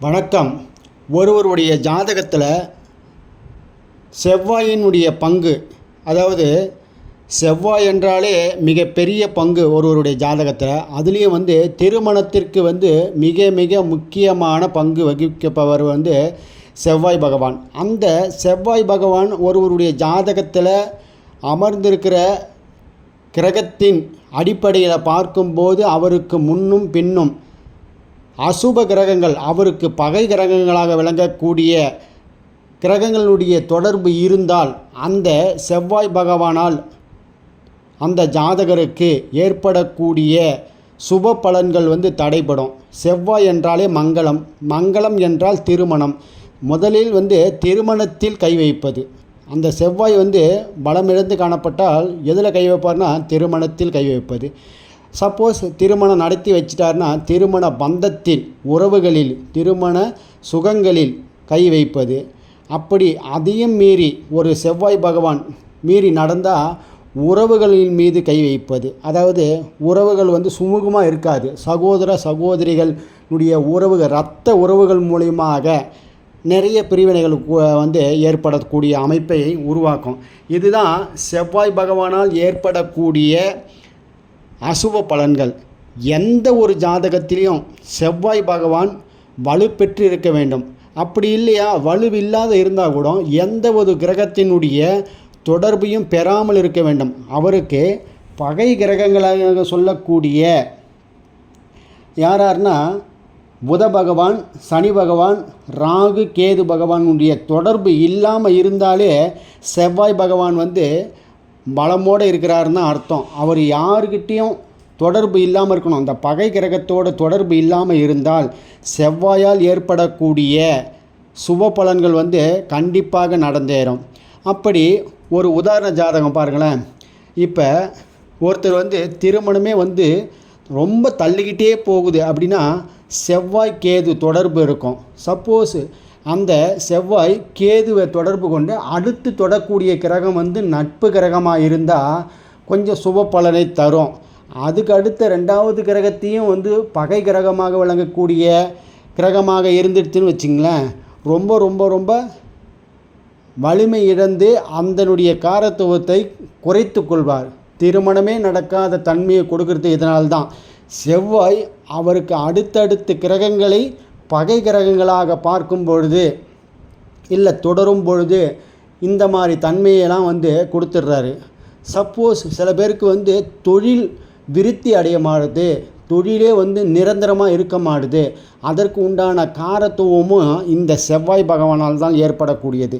வணக்கம். ஒருவருடைய ஜாதகத்தில் செவ்வாயினுடைய பங்கு அதாவது செவ்வாய் என்றாலே மிகப்பெரிய பங்கு ஒருவருடைய ஜாதகத்தில். அதுலேயும் வந்து திருமணத்திற்கு வந்து மிக மிக முக்கியமான பங்கு வகிக்கப்பவர் வந்து செவ்வாய் பகவான். அந்த செவ்வாய் பகவான் ஒருவருடைய ஜாதகத்தில் அமர்ந்திருக்கிற கிரகத்தின் அடிப்படையில் பார்க்கும்போது அவருக்கு முன்னும் பின்னும் அசுப கிரகங்கள் அவருக்கு பகை கிரகங்களாக விளங்கக்கூடிய கிரகங்களுடைய தொடர்பு இருந்தால் அந்த செவ்வாய் பகவானால் அந்த ஜாதகருக்கு ஏற்படக்கூடிய சுப பலன்கள் வந்து தடைபடும். செவ்வாய் என்றாலே மங்களம். மங்களம் என்றால் திருமணம். முதலில் வந்து திருமணத்தில் கை வைப்பது. அந்த செவ்வாய் வந்து பலமிழந்து காணப்பட்டால் எதில் கை வைப்பார்னா திருமணத்தில் கை வைப்பது. சப்போஸ் திருமணம் நடத்தி வச்சிட்டாருன்னா திருமண பந்தத்தில் உறவுகளில் திருமண சுகங்களில் கை வைப்பது. அப்படி அதையும் மீறி ஒரு செவ்வாய் பகவான் மீறி நடந்தால் உறவுகளின் மீது கை வைப்பது. அதாவது உறவுகள் வந்து சுமூகமாக இருக்காது. சகோதர சகோதரிகளுடைய உறவுகள் இரத்த உறவுகள் மூலியமாக நிறைய பிரிவினைகள் வந்து ஏற்படக்கூடிய அமைப்பை உருவாக்கும். இதுதான் செவ்வாய் பகவானால் ஏற்படக்கூடிய அசுப பலன்கள். எந்த ஒரு ஜாதகத்திலையும் செவ்வாய் பகவான் வலு பெற்று இருக்க வேண்டும். அப்படி இல்லையா? வலுவில்லாத இருந்தால் கூட எந்த ஒரு கிரகத்தினுடைய தொடர்பையும் பெறாமல் இருக்க வேண்டும். அவருக்கு பகை கிரகங்களாக சொல்லக்கூடிய யார் புத பகவான் சனி பகவான் ராகு கேது பகவானுடைய தொடர்பு இல்லாமல் இருந்தாலே செவ்வாய் பகவான் வந்து பலமோடு இருக்கிறாருன்னு அர்த்தம். அவர் யாருக்கிட்டேயும் தொடர்பு இல்லாமல் இருக்கணும். அந்த பகை கிரகத்தோட தொடர்பு இல்லாமல் இருந்தால் செவ்வாயால் ஏற்படக்கூடிய சுப பலன்கள் வந்து கண்டிப்பாக நடந்தேறும். அப்படி ஒரு உதாரண ஜாதகம் பாருங்களேன். இப்போ ஒருத்தர் வந்து திருமணமே வந்து ரொம்ப தள்ளிக்கிட்டே போகுது அப்படின்னா செவ்வாய் கேது தொடர்பு இருக்கும். சப்போஸ் அந்த செவ்வாய் கேதுவை தொடர்பு கொண்டு அடுத்து தொடக்கூடிய கிரகம் வந்து நட்பு கிரகமாக இருந்தால் கொஞ்சம் சுப பலனை தரும். அதுக்கு அடுத்த ரெண்டாவது கிரகத்தையும் வந்து பகை கிரகமாக விளங்கக்கூடிய கிரகமாக இருந்துடுச்சுன்னு வச்சிங்களேன் ரொம்ப ரொம்ப ரொம்ப வலிமை இழந்து அதனுடைய காரத்துவத்தை குறைத்து கொள்வார். திருமணமே நடக்காத தன்மையை கொடுக்கறது இதனால்தான். செவ்வாய் அவருக்கு அடுத்தடுத்த கிரகங்களை பகை கிரகங்களாக பார்க்கும் பொழுது இல்லை தொடரும் பொழுது இந்த மாதிரி தன்மையெல்லாம் வந்து கொடுத்துட்றாரு. சப்போஸ் சில பேருக்கு வந்து தொழில் விருத்தி அடைய மாடுது தொழிலே வந்து நிரந்தரமாக இருக்க மாட்டுது அதற்கு உண்டான காரத்துவமும் இந்த செவ்வாய் பகவானால் தான் ஏற்படக்கூடியது.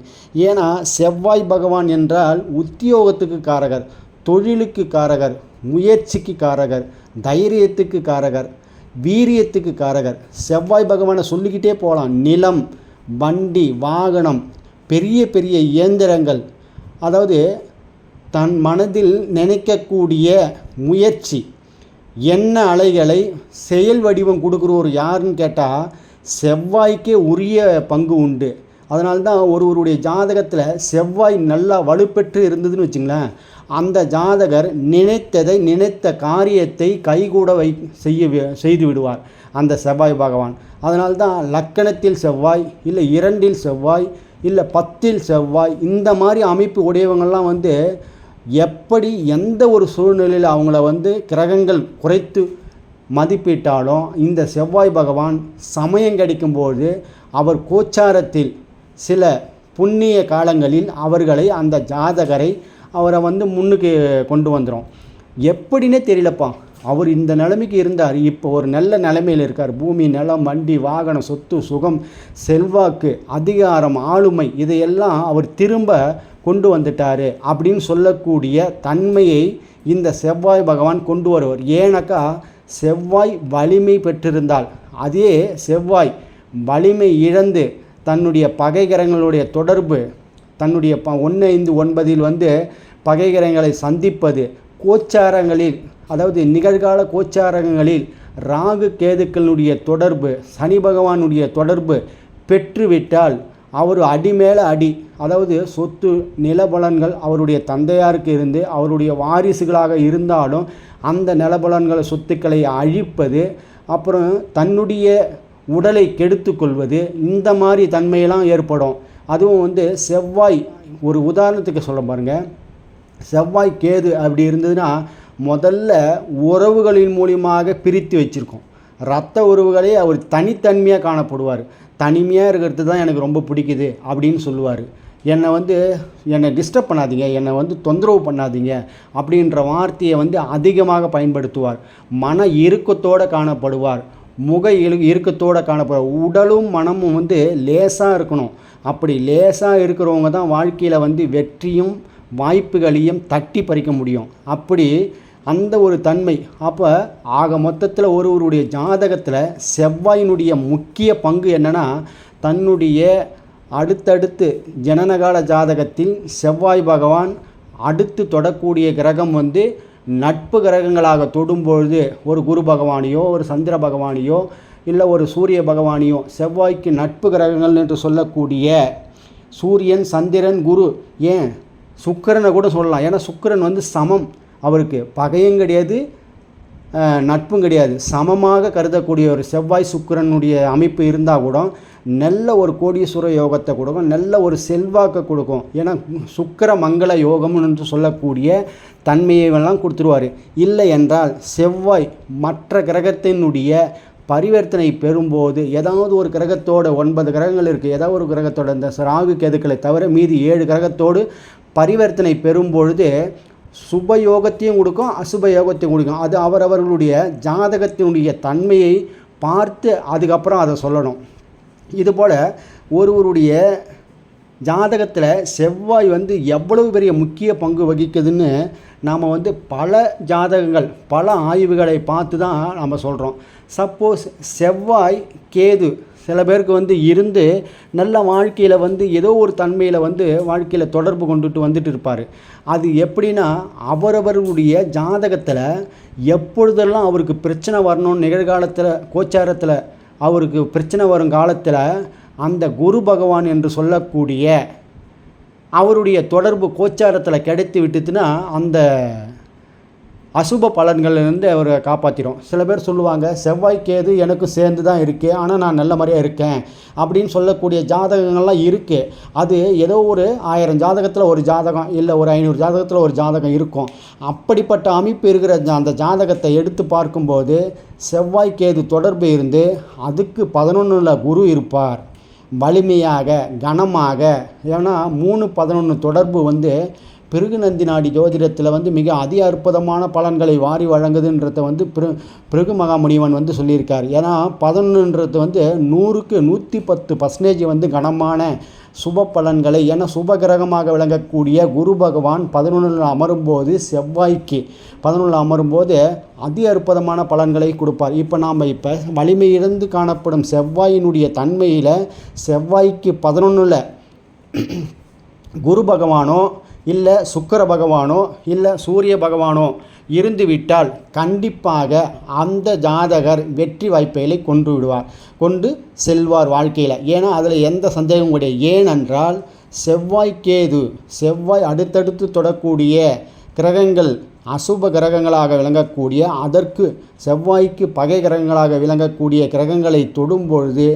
ஏன்னா செவ்வாய் பகவான் என்றால் உத்தியோகத்துக்கு காரகர் தொழிலுக்கு காரகர் முயற்சிக்கு காரகர் தைரியத்துக்கு காரகர். வீரியத்துக்கு காரகர். செவ்வாய் பகவானை சொல்லிக்கிட்டே போகலாம். நிலம் வண்டி வாகனம் பெரிய பெரிய இயந்திரங்கள். அதாவது தன் மனதில் நினைக்கக்கூடிய முயற்சி. என்ன அலைகளை செயல் வடிவம் கொடுக்குறவர் யாருன்னு கேட்டால் செவ்வாய்க்கே உரிய பங்கு உண்டு. அதனால்தான் ஒருவருடைய ஜாதகத்தில் செவ்வாய் நல்லா வலுப்பெற்று இருந்ததுன்னு வச்சுங்களேன் அந்த ஜாதகர் நினைத்ததை நினைத்த காரியத்தை கைகூட வை செய்ய வி- செய்து விடுவார் அந்த செவ்வாய் பகவான். அதனால்தான் லக்கணத்தில் செவ்வாய் இல்லை இரண்டில் செவ்வாய் இல்லை பத்தில் செவ்வாய் இந்த மாதிரி அமைப்பு உடையவங்கள்லாம் வந்து எப்படி எந்த ஒரு சூழ்நிலையில் அவங்கள வந்து கிரகங்கள் குறைத்து மதிப்பிட்டாலும் இந்த செவ்வாய் பகவான் சமயம் கிடைக்கும்போது அவர் கோச்சாரத்தில் சில புண்ணிய காலங்களில் அவர்களை அந்த ஜாதகரை அவரை வந்து முன்னுக்கு கொண்டு வந்துடும் எப்படின்னே தெரியலப்பா. அவர் இந்த நிலைமைக்கு இருந்தார். இப்போ ஒரு நல்ல நிலைமையில் இருக்கார். பூமி நிலம் வண்டி வாகனம் சொத்து சுகம் செல்வாக்கு அதிகாரம் ஆளுமை இதையெல்லாம் அவர் திரும்ப கொண்டு வந்துட்டார் அப்படின்னு சொல்லக்கூடிய தன்மையை இந்த செவ்வாய் பகவான் கொண்டு வருவார். ஏனக்கா செவ்வாய் வலிமை பெற்றிருந்தால் அதே செவ்வாய் வலிமை இழந்து தன்னுடைய பகைகரங்களுடைய தொடர்பு தன்னுடைய ப ஒன்று ஐந்து ஒன்பதில் வந்து பகைகரங்களை சந்திப்பது கோச்சாரங்களில் அதாவது நிகழ்கால கோச்சாரங்களில் ராகு கேதுக்களுடைய தொடர்பு சனி பகவானுடைய தொடர்பு பெற்றுவிட்டால் அவர் அடி மேலே அடி அதாவது சொத்து நிலபலன்கள் அவருடைய தந்தையாருக்கு இருந்து அவருடைய வாரிசுகளாக இருந்தாலும் அந்த நிலபலன்கள் சொத்துக்களை அழிப்பது அப்புறம் தன்னுடைய உடலை கெடுத்து கொள்வது இந்த மாதிரி தன்மையெல்லாம் ஏற்படும். அதுவும் வந்து செவ்வாய் ஒரு உதாரணத்துக்கு சொல்ல பாருங்கள் செவ்வாய் கேது அப்படி இருந்ததுன்னா முதல்ல உறவுகளின் மூலியமாக பிரித்து வச்சுருக்கோம். ரத்த உறவுகளே அவர் தனித்தன்மையாக காணப்படுவார். தனிமையாக இருக்கிறது தான் எனக்கு ரொம்ப பிடிக்குது அப்படின்னு சொல்லுவார். என்னை வந்து என்னை டிஸ்டர்ப் பண்ணாதீங்க என்னை வந்து தொந்தரவு பண்ணாதீங்க அப்படின்ற வார்த்தையை வந்து அதிகமாக பயன்படுத்துவார். மன இறுக்கத்தோடு காணப்படுவார். முக இரு இறுக்கத்தோடு காணப்படும் உடலும் மனமும் வந்து லேசாக இருக்கணும். அப்படி லேசாக இருக்கிறவங்க தான் வாழ்க்கையில் வந்து வெற்றியும் வாய்ப்புகளையும் தட்டி பறிக்க முடியும். அப்படி அந்த ஒரு தன்மை அப்போ ஆக மொத்தத்தில் ஒருவருடைய ஜாதகத்தில் செவ்வாயினுடைய முக்கிய பங்கு என்னென்னா தன்னுடைய அடுத்தடுத்து ஜனனகால ஜாதகத்தில் செவ்வாய் பகவான் அடுத்து தொடக்கூடிய கிரகம் வந்து நட்பு கிரகங்களாக தொடும்பொழுது ஒரு குரு பகவானையோ ஒரு சந்திர பகவானையோ இல்லை ஒரு சூரிய பகவானையோ செவ்வாய்க்கு நட்பு கிரகங்கள் என்று சொல்லக்கூடிய சூரியன் சந்திரன் குரு ஏன்? சுக்கிரனை கூட சொல்லலாம். ஏன்னா சுக்கிரன் வந்து சமம். அவருக்கு பகையும் கிடையாது நட்பும் கிடையாது. சமமாக கருதக்கூடிய ஒரு செவ்வாய் சுக்கிரனுடைய அமைப்பு இருந்தால் கூட நல்ல ஒரு கோடீஸ்வர யோகத்தை கொடுக்கும் நல்ல ஒரு செல்வாக்கை கொடுக்கும். ஏன்னா சுக்கர மங்கள யோகம் என்று சொல்லக்கூடிய தன்மையை எல்லாம் கொடுத்துருவார். இல்லை என்றால் செவ்வாய் மற்ற கிரகத்தினுடைய பரிவர்த்தனை பெறும்போது ஏதாவது ஒரு கிரகத்தோட ஒன்பது கிரகங்கள் இருக்குது ஏதாவது ஒரு கிரகத்தோட இந்த ராகு கெதுக்களை தவிர மீதி ஏழு கிரகத்தோடு பரிவர்த்தனை பெறும்பொழுது சுப யோகத்தையும் கொடுக்கும் அசுப யோகத்தையும் கொடுக்கும். அது அவரவர்களுடைய ஜாதகத்தினுடைய தன்மையை பார்த்து அதுக்கப்புறம் அதை சொல்லணும். இதுபோல் ஒருவருடைய ஜாதகத்தில் செவ்வாய் வந்து எவ்வளவு பெரிய முக்கிய பங்கு வகிக்குதுன்னு நாம் வந்து பல ஜாதகங்கள் பல ஆய்வுகளை பார்த்து தான் நம்ம சொல்கிறோம் சப்போஸ் செவ்வாய் கேது சில பேருக்கு வந்து இருந்து நல்ல வாழ்க்கையில் வந்து ஏதோ ஒரு தன்மையில் வந்து வாழ்க்கையில் தொடர்பு கொண்டுட்டு வந்துட்டு இருப்பார். அது எப்படின்னா அவரவர்களுடைய ஜாதகத்தில் எப்பொழுதெல்லாம் அவருக்கு பிரச்சனை வரணும்னு நிகழ்காலத்தில் கோச்சாரத்தில் அவருக்கு பிரச்சனை வரும் காலத்தில் அந்த குரு பகவான் என்று சொல்லக்கூடிய அவருடைய தொடர்பு கோச்சாரத்தில் கிடைத்து விட்டுதுன்னா அந்த அசுப பலன்கள்லேருந்து அவரை காப்பாற்றிடும் சில பேர் சொல்லுவாங்க செவ்வாய் கேது எனக்கும் சேர்ந்து தான் இருக்கு ஆனால் நான் நல்ல மாதிரியாக இருக்கேன். அப்படின்னு சொல்லக்கூடிய ஜாதகங்கள்லாம் இருக்குது அது ஏதோ ஒரு ஆயிரம் ஜாதகத்தில் ஒரு ஜாதகம் இல்லை ஒரு ஐநூறு ஜாதகத்தில் ஒரு ஜாதகம் இருக்கும். அப்படிப்பட்ட அமைப்பு இருக்கிற ஜா- அந்த ஜாதகத்தை எடுத்து பார்க்கும்போது செவ்வாய் கேது தொடர்பு இருந்து அதுக்கு பதினொன்றில் குரு இருப்பார். வலிமையாக கனமாக ஏன்னா மூணு பதினொன்று தொடர்பு வந்து பிருகுநந்தி நாடி ஜோதிடத்தில் வந்து மிக அதி அற்புதமான பலன்களை வாரி வழங்குதுன்றத வந்து பிரு பிருகு மகாமுனிவன் வந்து சொல்லியிருக்கார். ஏன்னா பதினொன்றது வந்து நூறுக்கு நூற்றி பத்து பர்சன்டேஜ் வந்து கனமான சுப பலன்களை ஏன்னா சுப கிரகமாக விளங்கக்கூடிய குரு பகவான் பதினொன்றில் அமரும்போது செவ்வாய்க்கு பதினொன்றில் அமரும்போது அதி அற்புதமான பலன்களை கொடுப்பார். இப்போ நாம் இப்போ வலிமையிலிருந்து காணப்படும் செவ்வாயினுடைய தன்மையில் செவ்வாய்க்கு பதினொன்றில் குரு பகவானோ இல்லை சுக்கர பகவானோ இல்லை சூரிய பகவானோ இருந்துவிட்டால் கண்டிப்பாக அந்த ஜாதகர் வெற்றி வாய்ப்புகளை கொண்டு விடுவார் கொண்டு செல்வார் வாழ்க்கையில். ஏன்னா அதில் எந்த சந்தேகமும் கிடையாது. ஏனென்றால் செவ்வாய் கேது செவ்வாய் அடுத்தடுத்து தொடக்கூடிய கிரகங்கள் அசுப கிரகங்களாக விளங்கக்கூடிய அதற்கு செவ்வாய்க்கு பகை கிரகங்களாக விளங்கக்கூடிய கிரகங்களை தொடும்பொழுது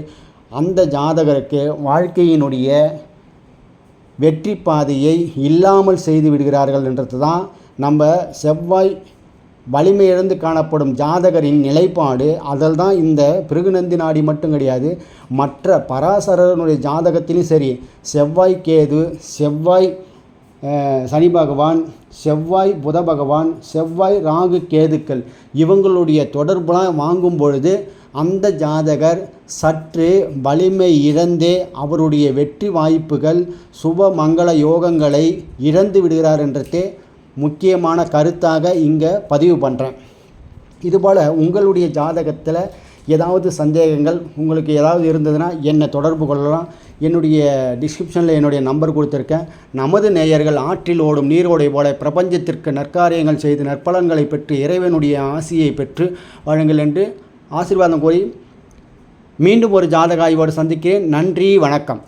அந்த ஜாதகருக்கு வாழ்க்கையினுடைய வெற்றி பாதையை இல்லாமல் செய்து விடுகிறார்கள் என்றது தான் நம்ம செவ்வாய் வலிமை இழந்து காணப்படும் ஜாதகரின் நிலைப்பாடு. அதில் தான் இந்த பிருகுநந்தி நாடி மட்டும் கிடையாது மற்ற பராசரனுடைய ஜாதகத்திலும் சரி செவ்வாய் கேது செவ்வாய் சனி பகவான் செவ்வாய் புத பகவான் செவ்வாய் ராகு கேதுக்கள் இவங்களுடைய தொடர்புலாம் வாங்கும் பொழுது அந்த ஜாதகர் சற்று வலிமை இழந்தே அவருடைய வெற்றி வாய்ப்புகள் சுப மங்கள யோகங்களை இழந்து விடுகிறார் என்றதே முக்கியமான கருத்தாக இங்கே பதிவு பண்ணுறேன் இதுபோல் உங்களுடைய ஜாதகத்தில் ஏதாவது சந்தேகங்கள் உங்களுக்கு ஏதாவது இருந்ததுன்னா என்னை தொடர்பு கொள்ளலாம். என்னுடைய டிஸ்கிரிப்ஷனில் என்னுடைய நம்பர் கொடுத்துருக்கேன். நமது நேயர்கள் ஆற்றில் ஓடும் நீரோடை போல பிரபஞ்சத்திற்கு நற்காரியங்கள் செய்து நற்பலன்களை பெற்று இறைவனுடைய ஆசியை பெற்று வாழுங்கள் என்று ஆசீர்வாதம் கோரி மீண்டும் ஒரு ஜாதக ஆய்வோடு சந்திக்கிறேன். நன்றி வணக்கம்.